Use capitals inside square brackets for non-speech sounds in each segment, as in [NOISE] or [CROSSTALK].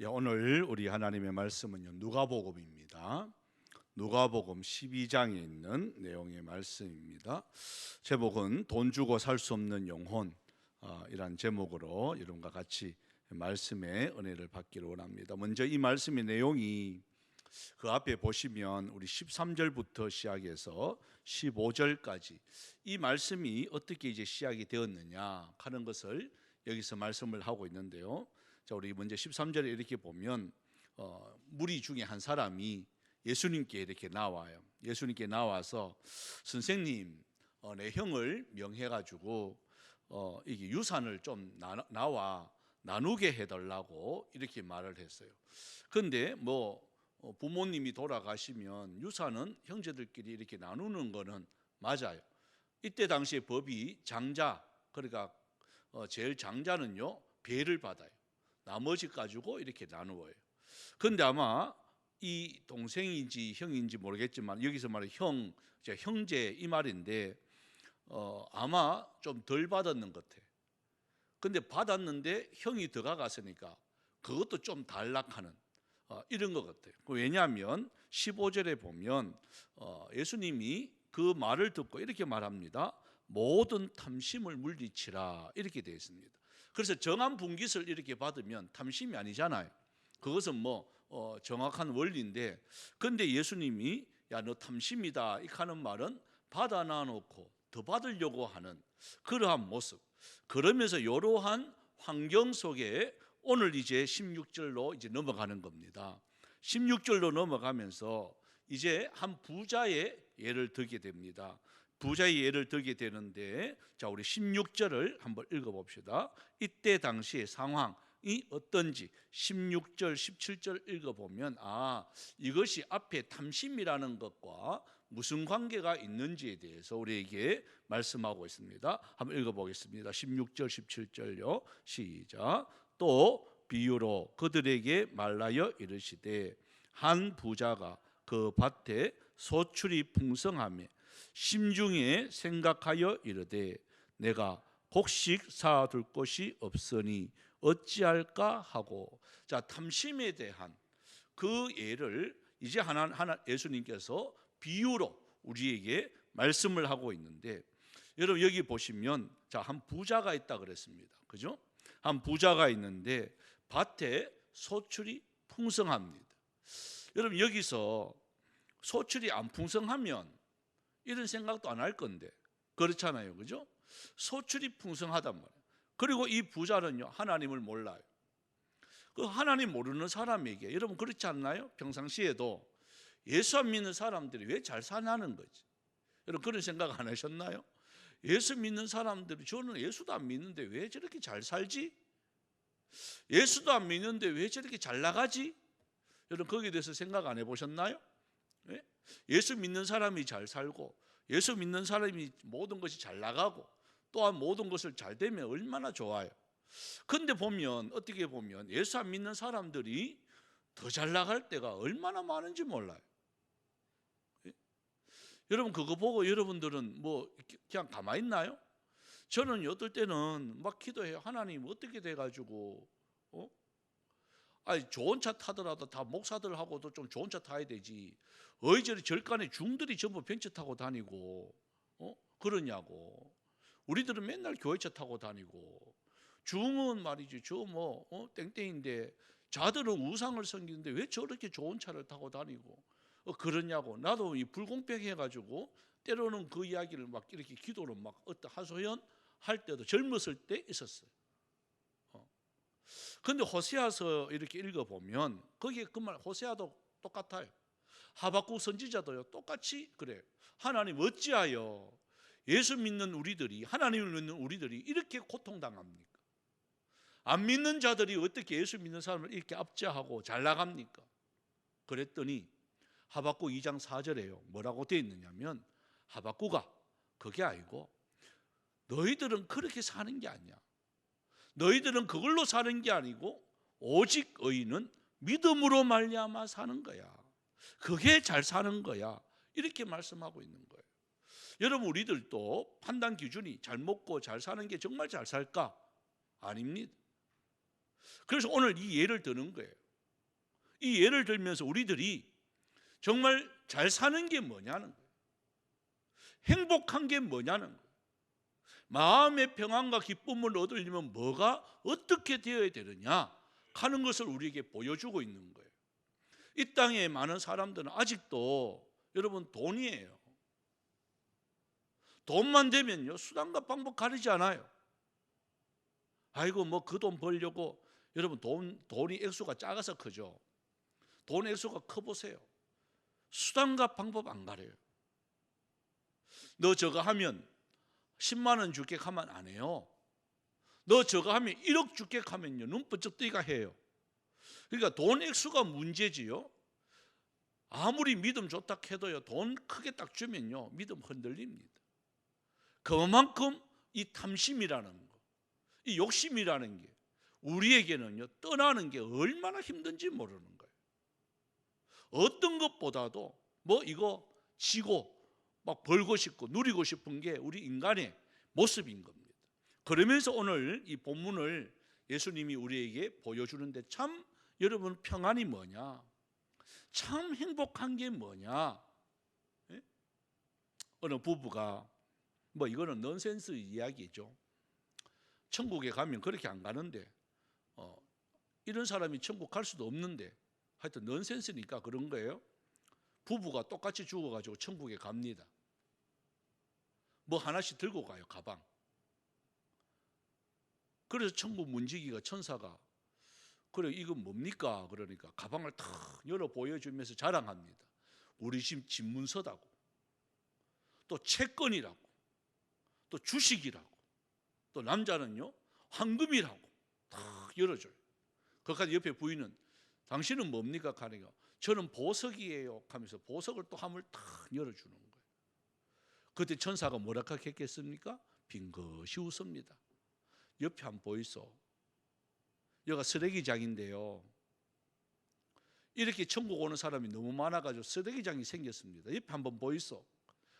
예, 오늘 우리 하나님의 말씀은요 누가복음입니다. 누가복음 12장에 있는 내용의 말씀입니다. 제목은 돈 주고 살 수 없는 영혼 아, 이란 제목으로 여러분과 같이 말씀의 은혜를 받기를 원합니다. 먼저 이 말씀의 내용이 그 앞에 보시면 우리 13절부터 시작해서 15절까지 이 말씀이 어떻게 이제 시작이 되었느냐 하는 것을 여기서 말씀을 하고 있는데요. 자, 우리 먼저 13절에 이렇게 보면 어, 무리 중에 한 사람이 예수님께 이렇게 나와요. 예수님께 나와서 선생님, 어, 내 형을 명해 가지고 어, 이게 유산을 좀 나, 나와 나누게 해달라고 이렇게 말을 했어요. 근데 뭐 어, 부모님이 돌아가시면 유산은 형제들끼리 이렇게 나누는 거는 맞아요. 이때 당시에 법이 장자 그러니까 어, 제일 장자는요 배를 받아요. 나머지 가지고 이렇게 나누어요. 근데 아마 이 동생인지 형인지 모르겠지만 여기서 말해 형, 저 형제 이 말인데 어, 아마 좀 덜 받았는 것 같아. 근데 받았는데 형이 더 가갔으니까 그것도 좀 단락하는 어, 이런 것 같아요. 그 왜냐하면 15절에 보면 어, 예수님이 그 말을 듣고 이렇게 말합니다. 모든 탐심을 물리치라 이렇게 되어 있습니다. 그래서 정한 분깃을 이렇게 받으면 탐심이 아니잖아요. 그것은 뭐 어, 정확한 원리인데, 근데 예수님이 야 너 탐심이다 이 하는 말은 받아 놔놓고 더 받으려고 하는 그러한 모습. 그러면서 이러한 환경 속에 오늘 이제 16절로 이제 넘어가는 겁니다. 16절로 넘어가면서 이제 한 부자의 예를 들게 됩니다. 부자의 예를 들게 되는데 자 우리 16절을 한번 읽어 봅시다. 이때 당시의 상황이 어떤지 16절 17절 읽어 보면 아 이것이 앞에 탐심이라는 것과 무슨 관계가 있는지에 대해서 우리에게 말씀하고 있습니다. 한번 읽어 보겠습니다. 16절 17절요. 시작. 또 비유로 그들에게 말라여 이르시되 한 부자가 그 밭에 소출이 풍성함에 심중에 생각하여 이르되 내가 곡식 사둘 곳이 없으니 어찌할까 하고 자 탐심에 대한 그 예를 이제 하나 하나 예수님께서 비유로 우리에게 말씀을 하고 있는데 여러분 여기 보시면 자 한 부자가 있다 그랬습니다. 그죠? 한 부자가 있는데 밭에 소출이 풍성합니다. 여러분 여기서 소출이 안 풍성하면 이런 생각도 안 할 건데 그렇잖아요, 그죠? 소출이 풍성하단 말이에요. 그리고 이 부자는요 하나님을 몰라요. 그 하나님 모르는 사람에게 여러분 그렇지 않나요? 평상시에도 예수 안 믿는 사람들이 왜 잘 사냐는 거지. 여러분 그런 생각 안 하셨나요? 예수 믿는 사람들이 저는 예수도 안 믿는데 왜 저렇게 잘 살지? 예수도 안 믿는데 왜 저렇게 잘 나가지? 여러분 거기에 대해서 생각 안 해보셨나요? 예? 예수 믿는 사람이 잘 살고 예수 믿는 사람이 모든 것이 잘 나가고 또한 모든 것을 잘 되면 얼마나 좋아요. 근데 보면 어떻게 보면 예수 안 믿는 사람들이 더 잘 나갈 때가 얼마나 많은지 몰라요. 예? 여러분 그거 보고 여러분들은 뭐 그냥 가만히 있나요? 저는 어떨 때는 막 기도해요. 하나님 어떻게 돼가지고 어? 아니 좋은 차 타더라도 다 목사들하고도 좀 좋은 차 타야 되지. 어이저리 절간에 중들이 전부 벤츠 타고 다니고 어? 그러냐고. 우리들은 맨날 교회차 타고 다니고 중은 말이지 저뭐 어? 땡땡인데 자들은 우상을 섬기는데 왜 저렇게 좋은 차를 타고 다니고 어, 그러냐고. 나도 이 불공평해 가지고 때로는 그 이야기를 막 이렇게 기도로 막 어떤 하소연 할 때도 젊었을 때 있었어요. 근데 호세아서 이렇게 읽어 보면 거기에 그 말 호세아도 똑같아요. 하박국 선지자도요 똑같이 그래. 하나님 어찌하여 예수 믿는 우리들이 하나님을 믿는 우리들이 이렇게 고통당합니까? 안 믿는 자들이 어떻게 예수 믿는 사람을 이렇게 압제하고 잘 나갑니까? 그랬더니 하박국 2장 4절에요. 뭐라고 되어 있느냐면 하박국아 그게 아니고 너희들은 그렇게 사는 게 아니야. 너희들은 그걸로 사는 게 아니고 오직 의인은 믿음으로 말미암아 사는 거야. 그게 잘 사는 거야. 이렇게 말씀하고 있는 거예요. 여러분 우리들도 판단 기준이 잘 먹고 잘 사는 게 정말 잘 살까? 아닙니다. 그래서 오늘 이 예를 드는 거예요. 이 예를 들면서 우리들이 정말 잘 사는 게 뭐냐는 거예요. 행복한 게 뭐냐는 거예요. 마음의 평안과 기쁨을 얻으려면 뭐가 어떻게 되어야 되느냐 하는 것을 우리에게 보여주고 있는 거예요. 이 땅에 많은 사람들은 아직도 여러분 돈이에요. 돈만 되면요 수단과 방법 가리지 않아요. 아이고 뭐 그 돈 벌려고 여러분 돈 돈이 액수가 작아서 크죠. 돈 액수가 커 보세요. 수단과 방법 안 가려요. 너 저거 하면 10만 원 줄게 하면 안 해요. 너 저거 하면 1억 줄게 하면요 눈 번쩍 뜨기가 해요. 그러니까 돈 액수가 문제지요. 아무리 믿음 좋다 해도요 돈 크게 딱 주면요 믿음 흔들립니다. 그만큼 이 탐심이라는 거, 이 욕심이라는 게 우리에게는요 떠나는 게 얼마나 힘든지 모르는 거예요. 어떤 것보다도 뭐 이거 지고 막 벌고 싶고 누리고 싶은 게 우리 인간의 모습인 겁니다. 그러면서 오늘 이 본문을 예수님이 우리에게 보여주는데 참 여러분 평안이 뭐냐? 참 행복한 게 뭐냐? 예? 어느 부부가 뭐 이거는 넌센스 이야기죠. 천국에 가면 그렇게 안 가는데 어, 이런 사람이 천국 갈 수도 없는데 하여튼 넌센스니까 그런 거예요. 부부가 똑같이 죽어가지고 천국에 갑니다. 뭐 하나씩 들고 가요 가방. 그래서 천국 문지기가 천사가 그래 이건 뭡니까 그러니까 가방을 탁 열어 보여주면서 자랑합니다. 우리 집 집문서다고 또 채권이라고 또 주식이라고 또 남자는요 황금이라고 탁 열어줘요. 그까지 옆에 부인은 당신은 뭡니까 가니까 저는 보석이에요 하면서 보석을 또 함을 탁 열어주는 거예요. 그때 천사가 뭐라 했겠습니까? 빙긋이 웃습니다. 옆에 한 보이소. 여기가 쓰레기장인데요. 이렇게 천국 오는 사람이 너무 많아가지고 쓰레기장이 생겼습니다. 옆에 한번 보이소.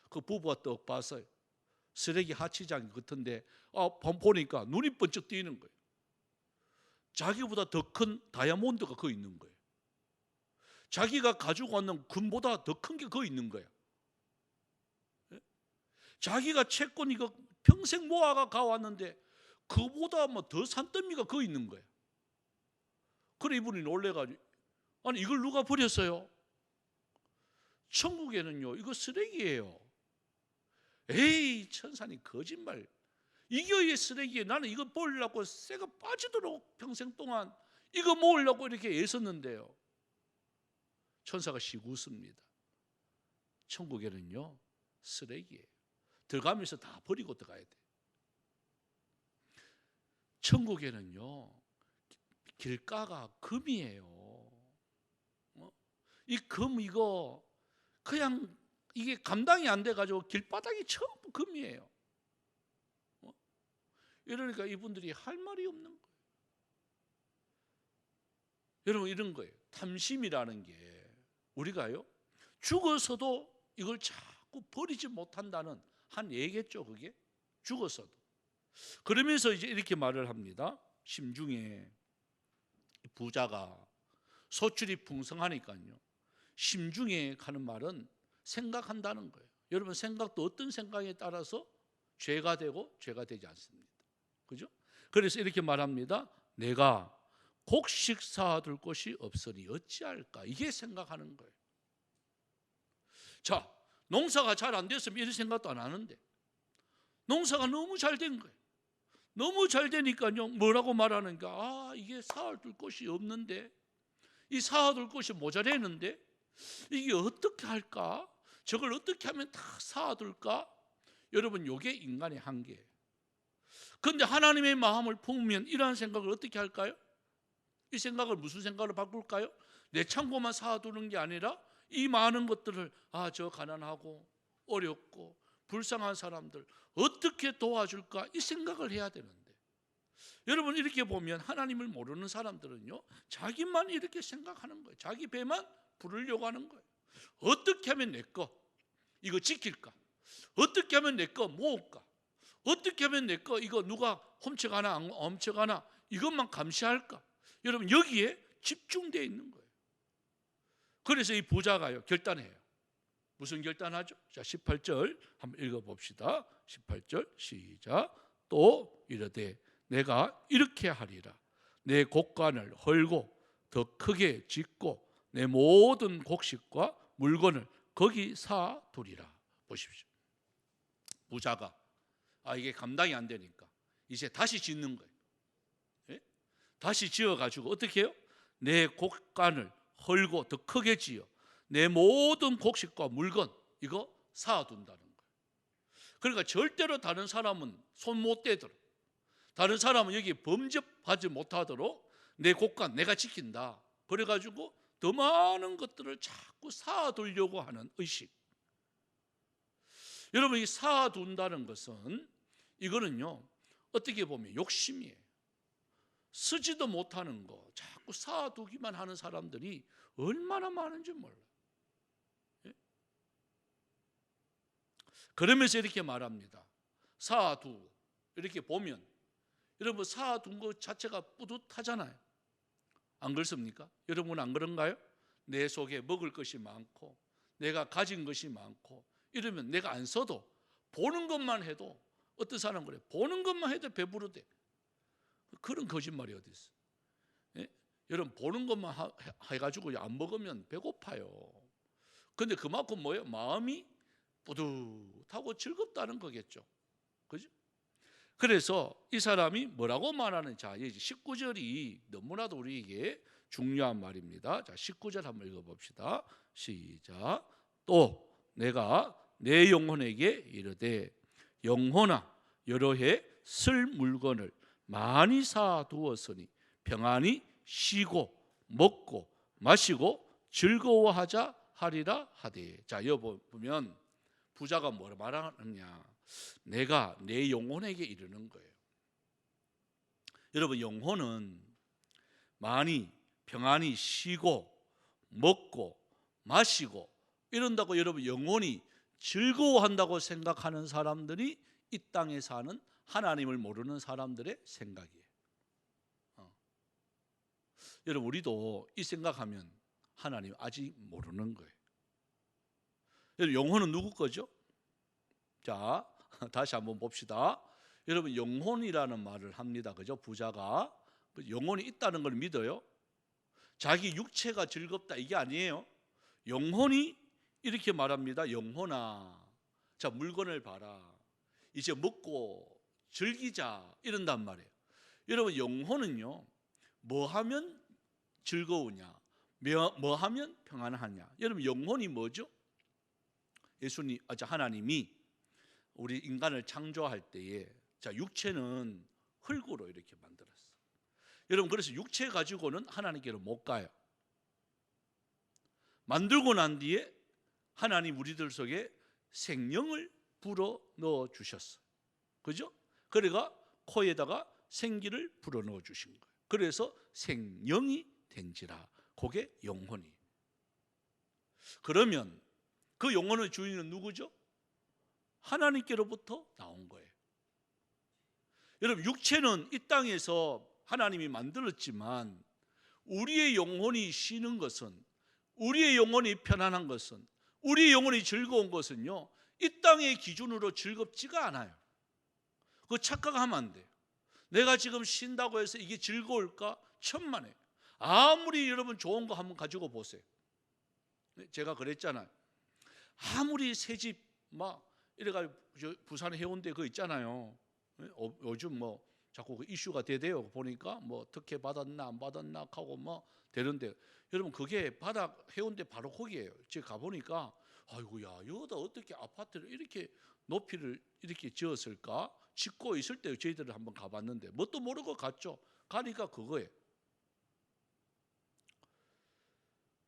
그 부부가 떡 봤어요. 쓰레기 하치장 같은데 아, 보니까 눈이 번쩍 뜨이는 거예요. 자기보다 더 큰 다이아몬드가 거 있는 거예요. 자기가 가지고 왔는 금보다 더 큰 게 거 있는 거예요. 예? 자기가 채권 이거 평생 모아가 가왔는데 그보다 뭐 더 산더미가 거 있는 거예요. 그래 이분이 놀래가지고 아니 이걸 누가 버렸어요? 천국에는요 이거 쓰레기예요. 에이 천사님 거짓말. 이게 이 쓰레기에 나는 이거 버리려고 새가 빠지도록 평생 동안 이거 모으려고 이렇게 애썼는데요. 천사가 시고 웃습니다. 천국에는요 쓰레기예요. 들어가면서 다 버리고 들어가야 돼. 천국에는요 길가가 금이에요. 어? 이금 이거 그냥 이게 감당이 안 돼 가지고 길바닥이 전부 금이에요. 어? 이러니까 이분들이 할 말이 없는 거예요. 여러분 이런 거예요. 탐심이라는 게 우리가요 죽어서도 이걸 자꾸 버리지 못한다는 한 얘기겠죠. 그게 죽어서도. 그러면서 이제 이렇게 말을 합니다. 심중에 부자가 소출이 풍성하니까요. 심중에 가는 말은 생각한다는 거예요. 여러분 생각도 어떤 생각에 따라서 죄가 되고 죄가 되지 않습니다. 그죠? 그래서 이렇게 말합니다. 내가 곡식 사둘 곳이 없으니 어찌할까? 이게 생각하는 거예요. 자, 농사가 잘안 됐으면 이런 생각도 안 하는데 농사가 너무 잘 된 거예요. 너무 잘 되니까요. 뭐라고 말하는가? 아, 이게 사둘 곳이 없는데 이 사둘 곳이 모자라는데 이게 어떻게 할까? 저걸 어떻게 하면 다 사둘까? 여러분, 요게 인간의 한계예요. 근데 하나님의 마음을 품으면 이러한 생각을 어떻게 할까요? 이 생각을 무슨 생각으로 바꿀까요? 내 창고만 사두는 게 아니라 이 많은 것들을 아, 저 가난하고 어렵고 불쌍한 사람들 어떻게 도와줄까 이 생각을 해야 되는데. 여러분 이렇게 보면 하나님을 모르는 사람들은요 자기만 이렇게 생각하는 거예요. 자기 배만 부르려고 하는 거예요. 어떻게 하면 내 거 이거 지킬까? 어떻게 하면 내 거 모을까? 어떻게 하면 내 거 이거 누가 훔쳐가나 안 훔쳐가나 이것만 감시할까? 여러분 여기에 집중되어 있는 거예요 그래서 이 부자가요 결단해요. 무슨 결단하죠? 자 18절 한번 읽어봅시다. 18절 시작. 또 이르되 내가 이렇게 하리라. 내 곡간을 헐고 더 크게 짓고 내 모든 곡식과 물건을 거기 사 두리라. 보십시오. 부자가 아 이게 감당이 안 되니까 이제 다시 짓는 거예요. 예? 다시 지어 가지고 어떻게 해요? 내 곡간을 헐고 더 크게 지어 내 모든 곡식과 물건 이거 사둔다는 거예요. 그러니까 절대로 다른 사람은 손 못 대도록 다른 사람은 여기 범접하지 못하도록 내 곡간 내가 지킨다. 그래가지고 더 많은 것들을 자꾸 사두려고 하는 의식. 여러분 이 사둔다는 것은 이거는요 어떻게 보면 욕심이에요. 쓰지도 못하는 거 자꾸 사두기만 하는 사람들이 얼마나 많은지 몰라요. 예? 그러면서 이렇게 말합니다. 사두 이렇게 보면 여러분 사둔 것 자체가 뿌듯하잖아요. 안 그렇습니까? 여러분 안 그런가요? 내 속에 먹을 것이 많고 내가 가진 것이 많고 이러면 내가 안 써도 보는 것만 해도 어떤 사람 그래 보는 것만 해도 배부르대. 그런 거짓말이 어디 있어? 예? 여러분 보는 것만 하, 해가지고 안 먹으면 배고파요. 근데 그만큼 뭐예요? 마음이 뿌듯하고 즐겁다는 거겠죠. 그죠? 그래서 이 사람이 뭐라고 말하는 자, 이제 19절이 너무나도 우리에게 중요한 말입니다. 자, 19절 한번 읽어 봅시다. 시작. 또 내가 내 영혼에게 이르되 영혼아 여러 해 쓸 물건을 많이 사 두었으니 평안히 쉬고 먹고 마시고 즐거워하자 하리라 하되. 자, 여기 보면 부자가 뭐라 말하느냐? 내가 내 영혼에게 이르는 거예요. 여러분 영혼은 많이 평안히 쉬고 먹고 마시고 이런다고 여러분 영혼이 즐거워한다고 생각하는 사람들이 이 땅에 사는 하나님을 모르는 사람들의 생각이에요. 어. 여러분 우리도 이 생각하면 하나님 아직 모르는 거예요. 여러분 영혼은 누구 거죠? 자, [LAUGHS] 다시 한번 봅시다. 여러분 영혼이라는 말을 합니다. 그죠? 부자가 그 영혼이 있다는 걸 믿어요. 자기 육체가 즐겁다 이게 아니에요. 영혼이 이렇게 말합니다. 영혼아, 자 물건을 봐라. 이제 먹고 즐기자 이런단 말이에요. 여러분 영혼은요, 뭐 하면 즐거우냐, 뭐 하면 평안하냐. 여러분 영혼이 뭐죠? 예수님, 아, 하나님이 우리 인간을 창조할 때에 자 육체는 흙으로 이렇게 만들었어. 여러분 그래서 육체 가지고는 하나님께로 못 가요. 만들고 난 뒤에 하나님 우리들 속에 생명을 불어 넣어 주셨어. 그죠? 그래가 코에다가 생기를 불어 넣어 주신 거예요. 그래서 생명이 된지라. 그게 영혼이. 그러면 그 영혼의 주인은 누구죠? 하나님께로부터 나온 거예요. 여러분 육체는 이 땅에서 하나님이 만들었지만 우리의 영혼이 쉬는 것은 우리의 영혼이 편안한 것은 우리의 영혼이 즐거운 것은요 이 땅의 기준으로 즐겁지가 않아요. 그 착각하면 안 돼요. 내가 지금 쉰다고 해서 이게 즐거울까? 천만에. 아무리 여러분 좋은 거 한번 가지고 보세요. 제가 그랬잖아요. 아무리 새집 막 이래가 부산 해운대 그 있잖아요. 어, 요즘 뭐 자꾸 그 이슈가 되대요. 보니까 뭐 특혜 받았나 안 받았나 하고 뭐 되는데 여러분 그게 바닥 해운대 바로 거기에요. 제가 가 보니까 아이고야 여기다 어떻게 아파트를 이렇게 높이를 이렇게 지었을까? 짓고 있을 때 저희들을 한번 가봤는데 뭣도 모르고 갔죠. 가니까 그거예요.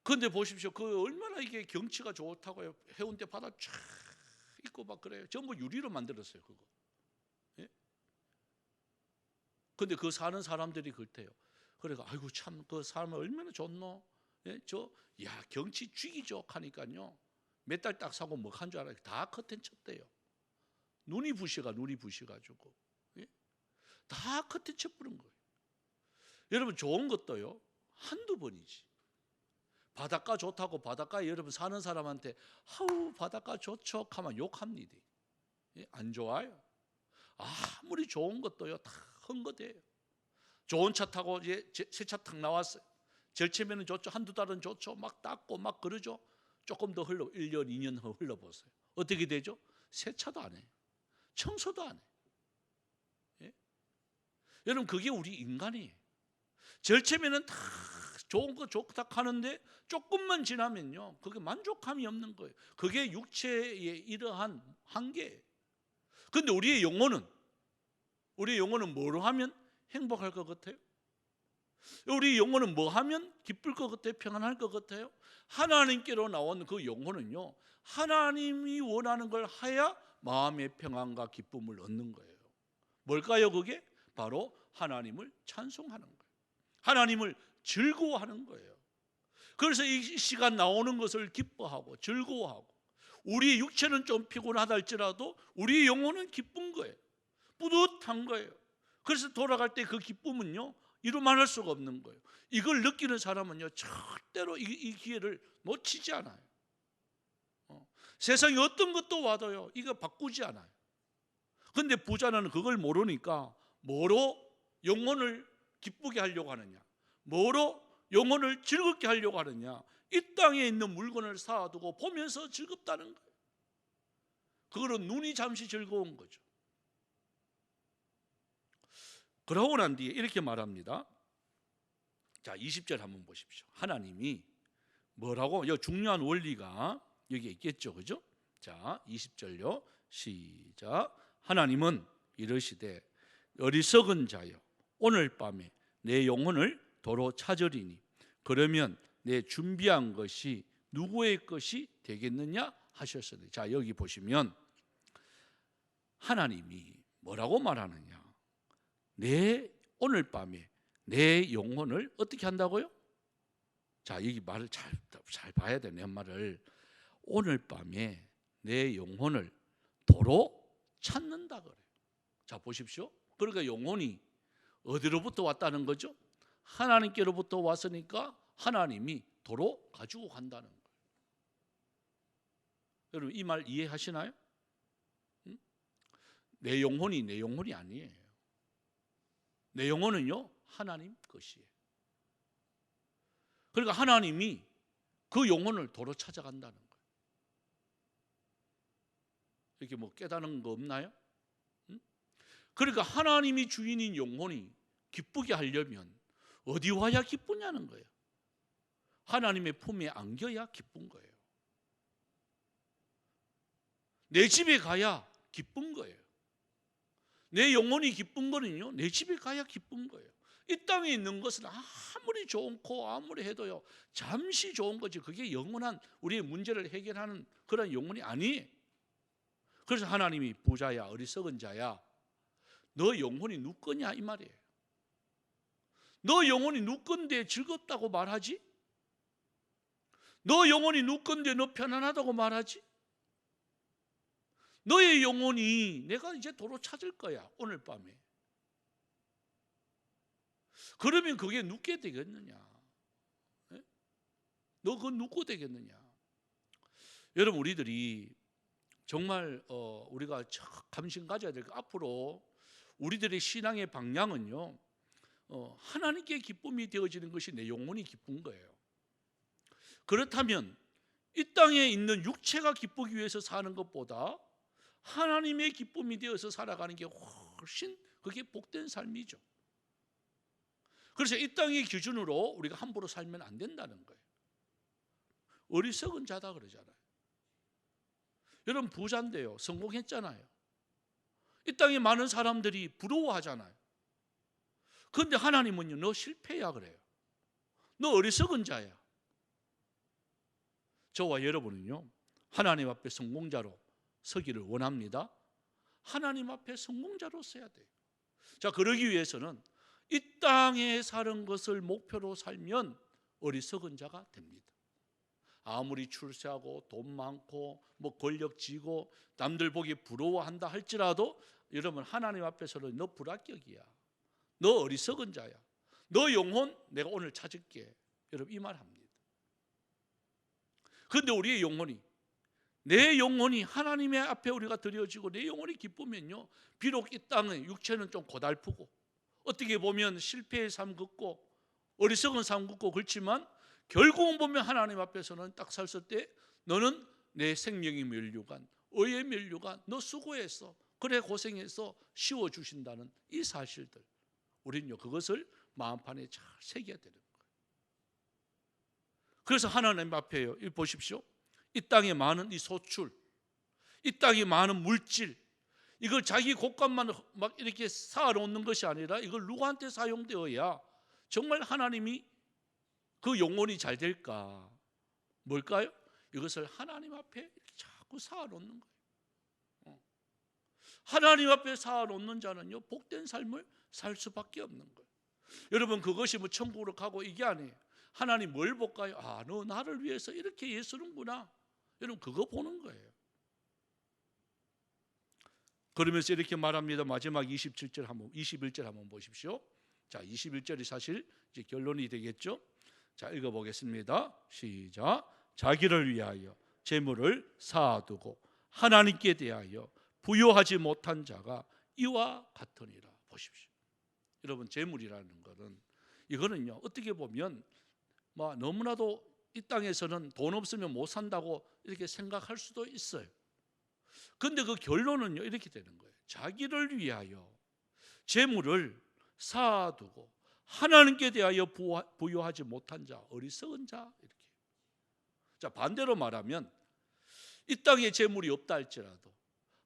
근데 보십시오. 그 얼마나 이게 경치가 좋다고요. 해운대 바다 쫙 있고 막 그래요. 전부 유리로 만들었어요, 그거. 예? 근데 그 사는 사람들이 그렇대요. 그래가 아이고 참 그 사람 얼마나 좋노? 예? 저, 야, 경치 죽이죠. 하니까요. 몇 달 딱 사고 뭐 한 줄 알아요. 다 커튼 쳤대요. 눈이 부시가 눈이 부시가지고. 예? 다 커튼 쳐부른 거예요. 여러분 좋은 것도요. 한두 번이지. 바닷가 좋다고 바닷가에 여러분 사는 사람한테 하우 바닷가 좋죠 하면 욕합니다. 예, 안 좋아요. 아무리 좋은 것도요 다 헝거돼요. 좋은 차 타고 이제 새 차 탁 나왔어요. 절체면은 좋죠. 한두 달은 좋죠. 막 닦고 막 그러죠. 조금 더 흘러 1년, 2년 더 흘러보세요. 어떻게 되죠? 세차도 안 해. 청소도 안 해. 예? 여러분 그게 우리 인간이에요. 절체면은 다 좋은 거 좋다 하는데 조금만 지나면요. 그게 만족함이 없는 거예요. 그게 육체의 이러한 한계예요. 근데 우리의 영혼은 우리의 영혼은 뭐로 하면 행복할 것 같아요? 우리 영혼은 뭐 하면 기쁠 것 같아요? 평안할 것 같아요? 하나님께로 나온 그 영혼은요. 하나님이 원하는 걸 하야 마음의 평안과 기쁨을 얻는 거예요. 뭘까요, 그게? 바로 하나님을 찬송하는 거예요. 하나님을 즐거워하는 거예요. 그래서 이 시간 나오는 것을 기뻐하고 즐거워하고 우리 육체는 좀 피곤하다 할지라도 우리 영혼은 기쁜 거예요. 뿌듯한 거예요. 그래서 돌아갈 때 그 기쁨은요 이루 말할 수가 없는 거예요. 이걸 느끼는 사람은요 절대로 이, 이 기회를 놓치지 않아요. 어. 세상에 어떤 것도 와도요 이거 바꾸지 않아요. 근데 부자는 그걸 모르니까 뭐로 영혼을 기쁘게 하려고 하느냐, 뭐로 영혼을 즐겁게 하려고 하느냐, 이 땅에 있는 물건을 사두고 보면서 즐겁다는 거예요. 그거는 눈이 잠시 즐거운 거죠. 그러고 난 뒤에 이렇게 말합니다. 자, 20절 한번 보십시오. 하나님이 뭐라고? 이 중요한 원리가 여기 있겠죠. 그죠? 자, 20절요. 시작. 하나님은 이러시되 어리석은 자여 오늘 밤에 내 영혼을 도로 찾으리니 그러면 내 준비한 것이 누구의 것이 되겠느냐 하셨으니 자 여기 보시면 하나님이 뭐라고 말하느냐 내 오늘 밤에 내 영혼을 어떻게 한다고요? 자 여기 말을 잘, 잘 봐야 돼 내 말을 오늘 밤에 내 영혼을 도로 찾는다 그래요 자 보십시오 그러니까 영혼이 어디로부터 왔다는 거죠? 하나님께로부터 왔으니까 하나님이 도로 가지고 간다는 거예요. 여러분 이 말 이해하시나요? 응? 내 영혼이 내 영혼이 아니에요. 내 영혼은요 하나님 것이에요. 그러니까 하나님이 그 영혼을 도로 찾아간다는 거예요. 이렇게 뭐 깨달은 거 없나요? 응? 그러니까 하나님이 주인인 영혼이 기쁘게 하려면 어디 와야 기쁘냐는 거예요. 하나님의 품에 안겨야 기쁜 거예요. 내 집에 가야 기쁜 거예요. 내 영혼이 기쁜 거는요, 내 집에 가야 기쁜 거예요. 이 땅에 있는 것은 아무리 좋고 아무리 해도요, 잠시 좋은 거지. 그게 영원한 우리의 문제를 해결하는 그런 영혼이 아니에요. 그래서 하나님이 부자야, 어리석은 자야, 너 영혼이 누 거냐 이 말이에요. 너 영혼이 누 건데 즐겁다고 말하지? 너 영혼이 누 건데 너 편안하다고 말하지? 너의 영혼이 내가 이제 도로 찾을 거야 오늘 밤에. 그러면 그게 눕게 되겠느냐? 네? 너 그건 눕고 되겠느냐? 여러분 우리들이 정말 어, 우리가 감심 가져야 될거 앞으로 우리들의 신앙의 방향은요. 어, 하나님께 기쁨이 되어지는 것이 내 영혼이 기쁜 거예요. 그렇다면 이 땅에 있는 육체가 기쁘기 위해서 사는 것보다 하나님의 기쁨이 되어서 살아가는 게 훨씬 그게 복된 삶이죠. 그래서 이 땅의 기준으로 우리가 함부로 살면 안 된다는 거예요. 어리석은 자다 그러잖아요. 여러분 부자인데요. 성공했잖아요. 이 땅에 많은 사람들이 부러워하잖아요. 그런데 하나님은요, 너 실패야 그래요. 너 어리석은 자야. 저와 여러분은요, 하나님 앞에 성공자로 서기를 원합니다. 하나님 앞에 성공자로 서야 돼요. 자, 그러기 위해서는 이 땅에 사는 것을 목표로 살면 어리석은 자가 됩니다. 아무리 출세하고 돈 많고 뭐 권력 쥐고 남들 보기 부러워한다 할지라도 여러분 하나님 앞에서는 너 불합격이야. 너 어리석은 자야. 너 영혼 내가 오늘 찾을게. 여러분 이 말 합니다. 근데 우리의 영혼이 내 영혼이 하나님의 앞에 우리가 드려지고 내 영혼이 기쁘면요. 비록 이 땅은 육체는 좀 고달프고 어떻게 보면 실패의 삶 긋고 어리석은 삶 긋고 그렇지만 결국은 보면 하나님 앞에서는 딱 섰을 때 너는 내 생명이 멸류관, 의의 멸류관, 너 수고했어. 그래 고생해서 씌워 주신다는 이 사실들. 우리는요 그것을 마음판에 잘 새겨야 되는 거예요. 그래서 하나님 앞에요. 이 보십시오. 이 땅에 많은 이 소출, 이 땅에 많은 물질, 이걸 자기 곳간만 막 이렇게 쌓아놓는 것이 아니라 이걸 누구한테 사용되어야 정말 하나님이 그 영혼이 잘 될까? 뭘까요? 이것을 하나님 앞에 자꾸 쌓아놓는 거예요. 어. 하나님 앞에 쌓아놓는 자는요 복된 삶을 살 수밖에 없는 거예요. 여러분 그것이 뭐 천국으로 가고 이게 아니에요. 하나님 뭘 볼까요? 아, 너 나를 위해서 이렇게 예수는구나. 여러분 그거 보는 거예요. 그러면서 이렇게 말합니다. 마지막 27절 한번 21절 한번 보십시오. 자, 21절이 사실 이제 결론이 되겠죠. 자, 읽어 보겠습니다. 시작. 자기를 위하여 재물을 쌓아두고 하나님께 대하여 부여하지 못한 자가 이와 같으니라. 보십시오. 여러분 재물이라는 것은 이거는요. 어떻게 보면 뭐 너무나도 이 땅에서는 돈 없으면 못 산다고 이렇게 생각할 수도 있어요. 근데 그 결론은요 이렇게 되는 거예요. 자기를 위하여 재물을 쌓아두고 하나님께 대하여 부여하지 못한 자, 어리석은 자 이렇게. 자 반대로 말하면 이 땅에 재물이 없다 할지라도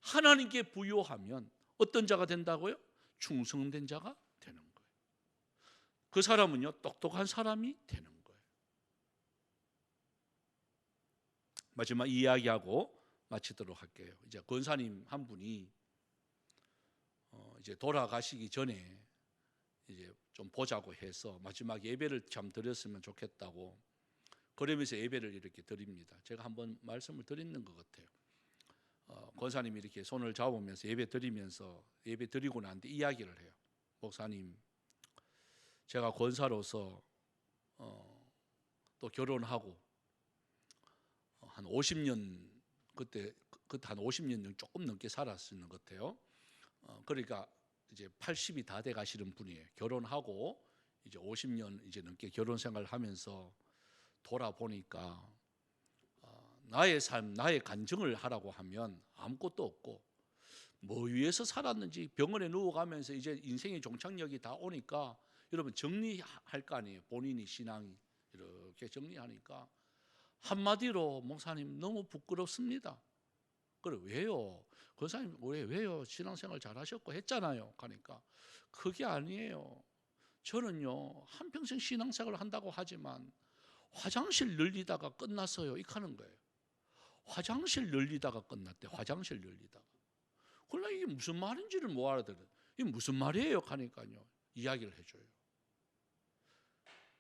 하나님께 부여하면 어떤 자가 된다고요? 충성된 자가 되는 거예요. 그 사람은요 똑똑한 사람이 되는 거예요. 마지막 이야기하고 마치도록 할게요. 이제 권사님 한 분이 어 이제 돌아가시기 전에 이제 좀 보자고 해서 마지막 예배를 참 드렸으면 좋겠다고 그러면서 예배를 이렇게 드립니다. 제가 한번 말씀을 드리는 것 같아요. 어, 권사님이 이렇게 손을 잡으면서 예배 드리면서 예배 드리고 난 뒤 이야기를 해요. 목사님, 제가 권사로서 어, 또 결혼하고 어, 한 50년 그때 그때 한 50년 조금 넘게 살았는 것 같아요. 어, 그러니까 이제 80이 다 돼 가시는 분이에요. 결혼하고 이제 50년 이제 넘게 결혼 생활을 하면서 돌아보니까 어, 나의 삶, 나의 간증을 하라고 하면 아무것도 없고 뭐 위해서 살았는지 병원에 누워가면서 이제 인생의 종착역이 다 오니까 여러분 정리할 거 아니에요. 본인이 신앙이 이렇게 정리하니까 한마디로 목사님 너무 부끄럽습니다. 그래 왜요? 권사님 왜 왜요? 신앙생활 잘하셨고 했잖아요. 하니까 그게 아니에요. 저는요 한 평생 신앙생활을 한다고 하지만 화장실 늘리다가 끝났어요. 하는 거예요. 화장실 늘리다가 끝났대. 화장실 늘리다가. 그러나 이게 무슨 말인지를 못 알아들어. 이게 무슨 말이에요? 하니까요. 이야기를 해줘요.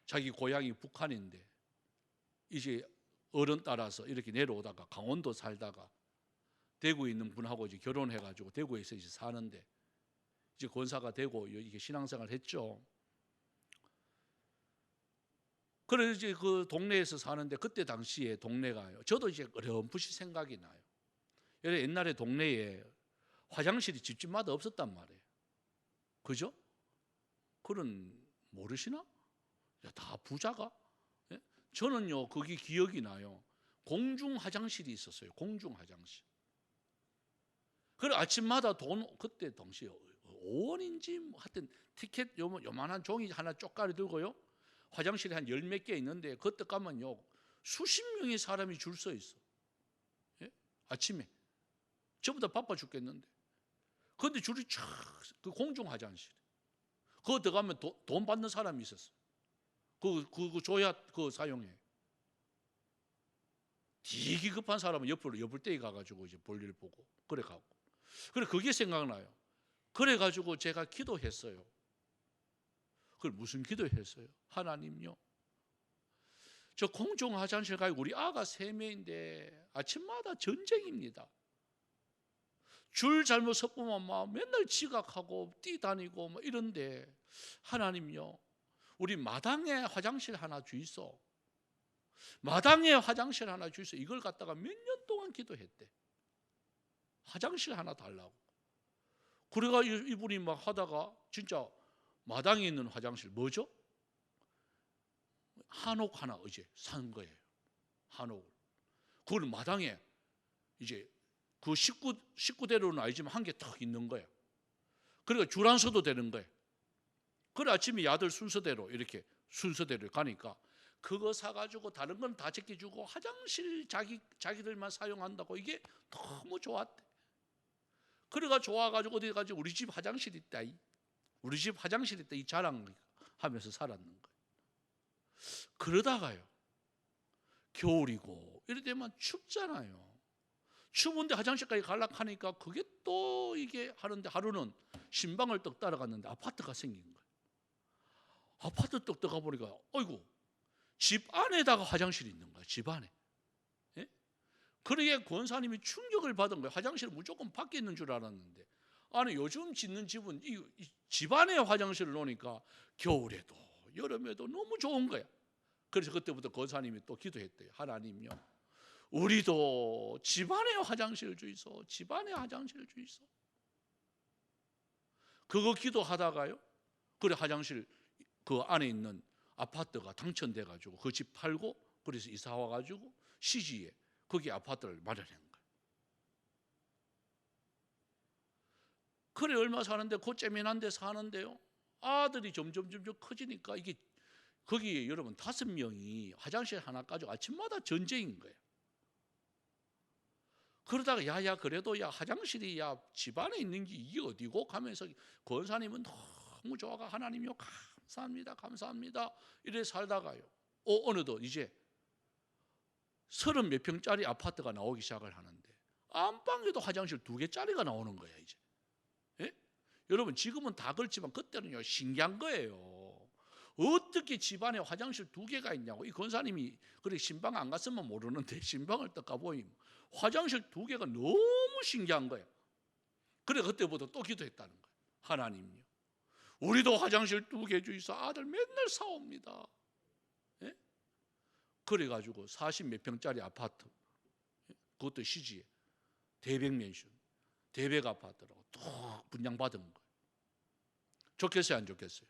자기 고향이 북한인데 이제 어른 따라서 이렇게 내려오다가 강원도 살다가 대구에 있는 분하고 이제 결혼해가지고 대구에서 이제 사는데 이제 권사가 되고 이게 신앙생활 했죠. 그래서 이제 그 동네에서 사는데 그때 당시에 동네가요. 저도 이제 어렴풋이 생각이 나요. 옛날에 동네에 화장실이 집집마다 없었단 말이에요. 그죠? 그런 모르시나? 야, 다 부자가? 예? 저는요 그게 기억이 나요. 공중 화장실이 있었어요. 공중 화장실. 그래 아침마다 돈 그때 당시에 5원인지 뭐 하여튼 티켓 요, 요만한 종이 하나 쪽가리 들고요. 화장실에 한 열 몇 개 있는데 그때 가면요 수십 명의 사람이 줄 서 있어. 예? 아침에 저보다 바빠 죽겠는데. 그런데 줄이 쫙그 공중 화장실. 그거 들어가면 도, 돈 받는 사람이 있었어. 그, 그, 그 줘야 그 사용해. 되게 급한 사람은 옆으로 옆을때에 가가지고 이제 볼일 보고 그래 가고. 그래 그게 생각나요. 그래 가지고 제가 기도했어요. 그걸 무슨 기도했어요? 하나님요. 저 공중 화장실 가고 우리 아가 세 명인데 아침마다 전쟁입니다. 줄 잘못 섰보면 막 맨날 지각하고 뛰다니고 뭐 이런데 하나님요. 우리 마당에 화장실 하나 주이소. 마당에 화장실 하나 주세요. 이걸 갖다가 몇 년 동안 기도했대. 화장실 하나 달라고. 그래가 이- 이분이 막 하다가 진짜 마당에 있는 화장실 뭐죠? 한옥 하나 이제 산 거예요. 한옥을. 그걸 마당에 이제 그 식구 식구대로는 아니지만 한 개 탁 있는 거예요. 그러니까 줄안 서도 되는 거예요. 그래 아침에 야들 순서대로 이렇게 순서대로 가니까 그거 사가지고 다른 건 다 제껴주고 화장실 자기 자기들만 사용한다고 이게 너무 좋았대. 그래가 좋아가지고 어디 가지고 우리 집 화장실 있다. 이. 우리 집 화장실 있다 이 자랑하면서 살았는 거예요. 그러다가요 겨울이고 이럴 때만 춥잖아요. 추운데 화장실까지 갈락하니까 그게 또 이게 하는데 하루는 신방을 떡 따라갔는데 아파트가 생긴 거예요. 아파트 떡 떠가 보니까 어이구 집 안에다가 화장실이 있는 거야. 집 안에. 예? 그러게 권사님이 충격을 받은 거예요. 화장실 무조건 밖에 있는 줄 알았는데 아니 요즘 짓는 집은 이, 이 집 안에 화장실을 놓으니까 겨울에도 여름에도 너무 좋은 거야. 그래서 그때부터 권사님이 또 기도했대요. 하나님요. 우리도 집 안에 화장실 주이소. 집 안에 화장실 주이소. 그거 기도하다가요. 그래 화장실 그 안에 있는 아파트가 당첨돼 가지고 그 집 팔고 그래서 이사 와 가지고 시지에 거기 아파트를 마련한 거예요. 그래 얼마 사는데 그 째면한 데 사는데요. 아들이 점점 점점 커지니까 이게 거기 여러분 다섯 명이 화장실 하나 가지고 아침마다 전쟁인 거예요. 그러다가 야야 그래도 야 화장실이 야 집안에 있는 게 이게 어디고 가면서 권사님은 너무 좋아가 하나님요 감사합니다 감사합니다 이래 살다가요 어, 어느덧 이제 서른 몇 평짜리 아파트가 나오기 시작을 하는데 안방에도 화장실 두 개짜리가 나오는 거야 이제 예? 여러분 지금은 다 그렇지만 그때는요 신기한 거예요 어떻게 집안에 화장실 두 개가 있냐고 이 권사님이 그래 신방 안 갔으면 모르는데 [LAUGHS] 신방을 딱 가보니 화장실 두 개가 너무 신기한 거예요. 그래 그때부터 또 기도했다는 거예요. 하나님요. 우리도 화장실 두 개 주이소 아들 맨날 사옵니다. 예? 그래가지고 40몇 평짜리 아파트 예? 그것도 시지에 대백 맨션 대백 아파트라고 또 분양받은 거예요. 좋겠어요 안 좋겠어요?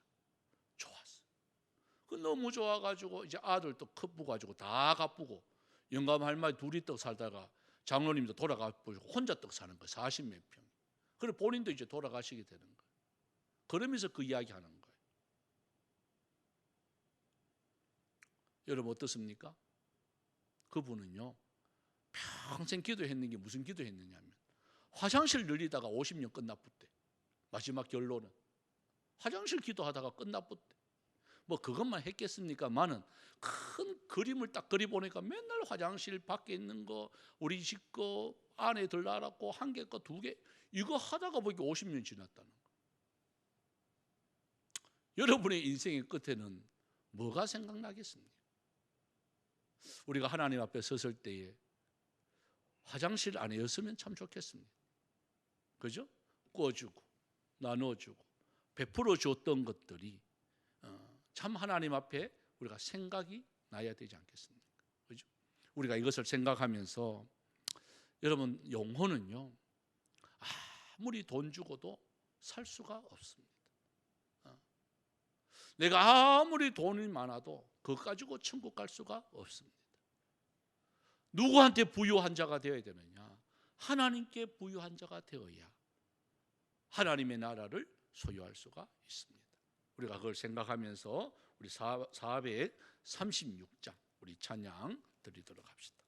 좋았어. 그 너무 좋아가지고 이제 아들 또 컵부 가지고 다 갚고 영감 할머니 둘이 떡 살다가 장로님도 돌아가 보시고 혼자 떡 사는 거예요. 40몇 평. 그래 본인도 이제 돌아가시게 되는 거예요. 그러면서 그 이야기 하는 거예요. 여러분 어떻습니까? 그분은요. 평생 기도했는 게 무슨 기도했느냐면 화장실 늘리다가 50년 끝나붙대. 마지막 결론은 화장실 기도하다가 끝나붙대. 뭐 그것만 했겠습니까? 많은 큰 그림을 딱 그리 보니까 맨날 화장실 밖에 있는 거 우리 집 거 안에 들라라고 한 개 거 두 개 이거 하다가 보니까 50년 지났다는 거. 여러분의 인생의 끝에는 뭐가 생각나겠습니까? 우리가 하나님 앞에 섰을 때에 화장실 안에였으면 참 좋겠습니다. 그죠? 꿔주고 나눠주고 베풀어 줬던 것들이 어, 참 하나님 앞에 우리가 생각이 나야 되지 않겠습니까? 그죠? 우리가 이것을 생각하면서 여러분 영혼은요 아무리 돈 주고도 살 수가 없습니다. 어. 내가 아무리 돈이 많아도 그거 가지고 천국 갈 수가 없습니다. 누구한테 부유한 자가 되어야 되느냐? 하나님께 부유한 자가 되어야 하나님의 나라를 소유할 수가 있습니다. 우리가 그걸 생각하면서 우리 436장 우리 찬양 드리도록 합시다.